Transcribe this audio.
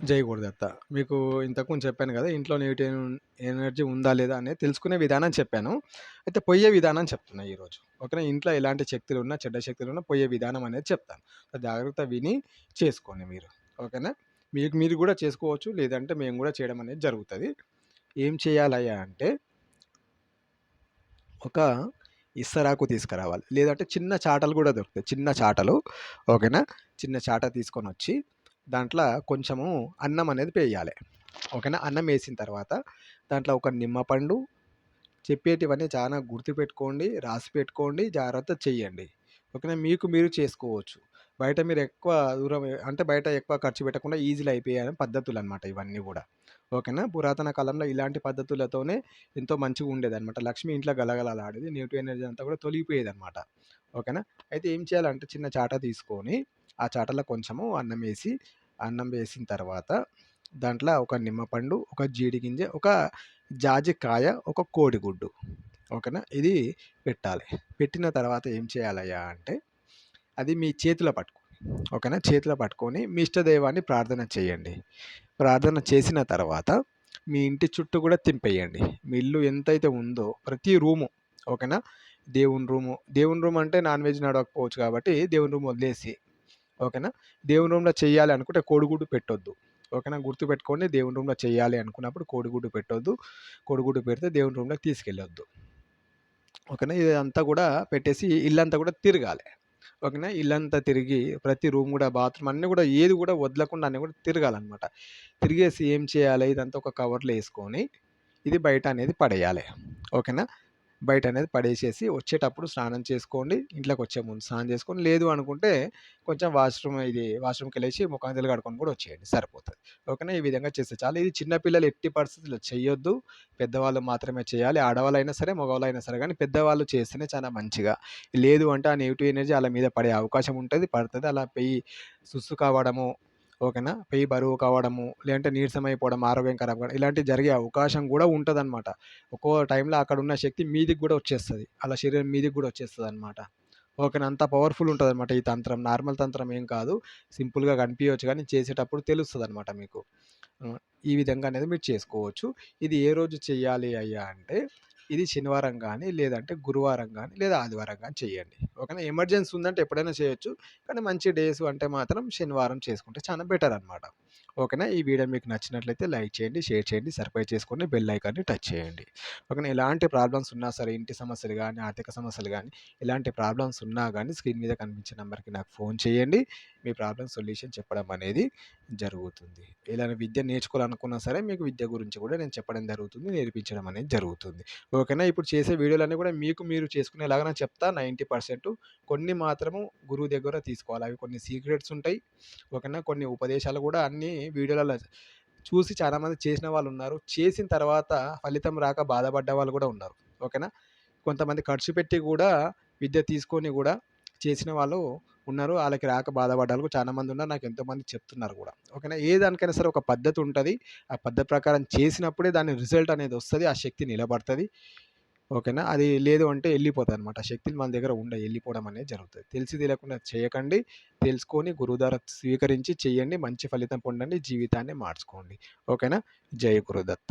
చేయకూడదు అత్త మీకు ఇంతకుముందు చెప్పాను కదా ఇంట్లో నెగిటివ్ ఎనర్జీ ఉందా? లేదా? అనేది తెలుసుకునే విధానం చెప్పాను. అయితే పోయే విధానం చెప్తున్నా ఈరోజు. ఓకేనా? ఇంట్లో ఎలాంటి శక్తులు ఉన్నా చెడ్డ శక్తులు ఉన్నా పోయే విధానం అనేది చెప్తాను. జాగ్రత్తగా విని చేసుకోండి మీరు. ఓకేనా? మీకు మీరు కూడా చేసుకోవచ్చు. లేదంటే మేము కూడా చేయడం అనేది జరుగుతుంది ఏం చేయాలయ్యా అంటే ఒక ఇస్తరాకు తీసుకురావాలి. లేదంటే చిన్న చాటలు కూడా దొరుకుతాయి. చిన్న చాటలు ఓకేనా? చిన్న చాట తీసుకొని వచ్చి దాంట్లో కొంచెము అన్నం అనేది వేయాలి ఓకేనా? అన్నం వేసిన తర్వాత దాంట్లో ఒక నిమ్మపండు చెప్పేటివన్నీ చాలా గుర్తుపెట్టుకోండి రాసి పెట్టుకోండి జాగ్రత్త చెయ్యండి ఓకేనా? మీకు మీరు చేసుకోవచ్చు. బయట మీరు ఎక్కువ దూరం అంటే బయట ఎక్కువ ఖర్చు పెట్టకుండా ఈజీలో అయిపోయే పద్ధతులు అనమాట ఇవన్నీ కూడా. ఓకేనా? పురాతన కాలంలో ఇలాంటి పద్ధతులతోనే ఎంతో మంచిగా ఉండేది అనమాట లక్ష్మి ఇంట్లో గలగలలాడేది నెగిటివ్ ఎనర్జీ అంతా కూడా తొలిగిపోయేది అనమాట ఓకేనా? అయితే ఏం చేయాలంటే చిన్న చాట తీసుకొని ఆ చాటలో కొంచెము అన్నం వేసి అన్నం వేసిన తర్వాత దాంట్లో ఒక నిమ్మపండు ఒక జీడి గింజ ఒక జాజికాయ ఒక కోడిగుడ్డు. ఓకేనా? ఇది పెట్టాలి. పెట్టిన తర్వాత ఏం చేయాలయ్యా అంటే అది మీ చేతిలో పట్టుకో. ఓకేనా? చేతిలో పట్టుకొని మీ ఇష్టదైవాన్ని ప్రార్థన చేయండి. ప్రార్థన చేసిన తర్వాత మీ ఇంటి చుట్టూ కూడా తింపేయండి. మీ ఇల్లు ఎంతైతే ఉందో ప్రతి రూము ఓకేనా? దేవుని రూము. దేవుని రూమ్ అంటే నాన్ వెజ్ నడవకపోవచ్చు కాబట్టి దేవుని రూమ్ వదిలేసి ఓకేనా? దేవుని రూమ్లో చేయాలి అనుకుంటే కోడిగుడ్డు పెట్టొద్దు. ఓకేనా? గుర్తుపెట్టుకోండి దేవుని రూమ్లో చేయాలి అనుకున్నప్పుడు కోడిగుడ్డు పెట్టొద్దు. కోడిగుడ్డు పెడితే దేవుని రూమ్లోకి తీసుకెళ్ళొద్దు. ఓకేనా? ఇదంతా కూడా పెట్టేసి ఇల్లంతా కూడా తిరగాలి. ఓకేనా? ఇల్లంతా తిరిగి ప్రతి రూమ్ కూడా బాత్రూమ్ అన్నీ కూడా ఏది కూడా వదలకుండా అన్నీ కూడా తిరగాలన్నమాట. తిరిగేసి ఏం చేయాలి? ఇదంతా ఒక కవర్లో వేసుకొని ఇది బయట అనేది పడేయాలి. ఓకేనా? బయట అనేది పడేసేసి వచ్చేటప్పుడు స్నానం చేసుకోండి ఇంట్లోకి వచ్చే ముందు స్నానం చేసుకొని లేదు అనుకుంటే కొంచెం వాష్రూమ్ ఇది వాష్రూమ్కి వెళ్ళేసి ముఖం తెలు కడుకొని కూడా వచ్చేయండి సరిపోతుంది. ఓకేనా? ఈ విధంగా చేస్తే చాలా. ఇది చిన్నపిల్లలు ఎట్టి పరిస్థితుల్లో చేయొద్దు పెద్దవాళ్ళు మాత్రమే చేయాలి. ఆడవాళ్ళు అయినా సరే మగవాళ్ళు అయినా సరే కానీ పెద్దవాళ్ళు చేస్తేనే చాలా మంచిగా. లేదు అంటే ఆ నెగిటివ్ ఎనర్జీ అలా మీద పడే అవకాశం ఉంటుంది పడుతుంది. అలా పెయి సుస్సు కావడము ఓకేనా? పెయి బరువు కావడము లేదంటే నీరసమైపోవడం ఆరోగ్యం ఖరాబ్ కావడం ఇలాంటివి జరిగే అవకాశం కూడా ఉంటుంది అనమాట ఒక్కో టైంలో అక్కడ ఉన్న శక్తి మీదికి కూడా వచ్చేస్తుంది. అలా శరీరం మీదికి కూడా వచ్చేస్తుంది అనమాట ఓకేనా? అంత పవర్ఫుల్ ఉంటుంది అనమాట ఈ తంత్రం. నార్మల్ తంత్రం ఏం కాదు. సింపుల్గా కనిపించవచ్చు కానీ చేసేటప్పుడు తెలుస్తుంది అనమాట మీకు. ఈ విధంగా అనేది మీరు చేసుకోవచ్చు. ఇది ఏ రోజు చేయాలి అయ్యా అంటే ఇది శనివారం కానీ లేదంటే గురువారం కానీ లేదా ఆదివారం కానీ చేయండి. ఓకేనా ఎమర్జెన్సీ ఉందంటే ఎప్పుడైనా చేయొచ్చు. కానీ మంచి డేస్ అంటే మాత్రం శనివారం చేసుకుంటే చాలా బెటర్ అనమాట ఓకేనా? ఈ వీడియో మీకు నచ్చినట్లయితే లైక్ చేయండి షేర్ చేయండి సబ్స్క్రైబ్ చేసుకొని బెల్ ఐకాన్ని టచ్ చేయండి. ఓకేనా? ఎలాంటి ప్రాబ్లమ్స్ ఉన్నా సరే ఇంటి సమస్యలు కానీ ఆర్థిక సమస్యలు కానీ ఎలాంటి ప్రాబ్లమ్స్ ఉన్నా కానీ స్క్రీన్ మీద కనిపించే నెంబర్కి నాకు ఫోన్ చేయండి. మీ ప్రాబ్లమ్ సొల్యూషన్ చెప్పడం అనేది జరుగుతుంది. ఇలాంటి విద్య నేర్చుకోవాలనుకున్నా సరే మీకు విద్య గురించి కూడా నేను చెప్పడం జరుగుతుంది నేర్పించడం అనేది జరుగుతుంది. ఓకేనా? ఇప్పుడు చేసే వీడియోలన్నీ కూడా మీకు మీరు చేసుకునేలాగా నేను చెప్తా. నైంటీ పర్సెంట్ కొన్ని మాత్రము గురువు దగ్గర తీసుకోవాలి. అవి కొన్ని సీక్రెట్స్ ఉంటాయి. ఓకేనా? కొన్ని ఉపదేశాలు కూడా అన్నీ వీడియోలలో చూసి చాలామంది చేసిన వాళ్ళు ఉన్నారు. చేసిన తర్వాత ఫలితం రాక బాధపడ్డ వాళ్ళు కూడా ఉన్నారు. ఓకేనా? కొంతమంది ఖర్చు పెట్టి కూడా విద్య తీసుకొని కూడా చేసిన వాళ్ళు ఉన్నారు. వాళ్ళకి రాక బాధపడ్డాలు చాలామంది ఉన్నారు. నాకు ఎంతోమంది చెప్తున్నారు కూడా. ఓకేనా? ఏ దానికైనా సరే ఒక పద్ధతి ఉంటుంది. ఆ పద్ధతి ప్రకారం చేసినప్పుడే దాని రిజల్ట్ అనేది వస్తుంది. ఆ శక్తి నిలబడుతుంది. ఓకేనా? అది లేదు అంటే వెళ్ళిపోతాయి అనమాట శక్తులు మన దగ్గర ఉండ వెళ్ళిపోవడం అనేది జరుగుతుంది. తెలిసి తెలియకుండా చేయకండి. తెలుసుకొని గురువు స్వీకరించి చేయండి మంచి ఫలితం పొందండి. జీవితాన్ని మార్చుకోండి. ఓకేనా? జయ గురుదత్త.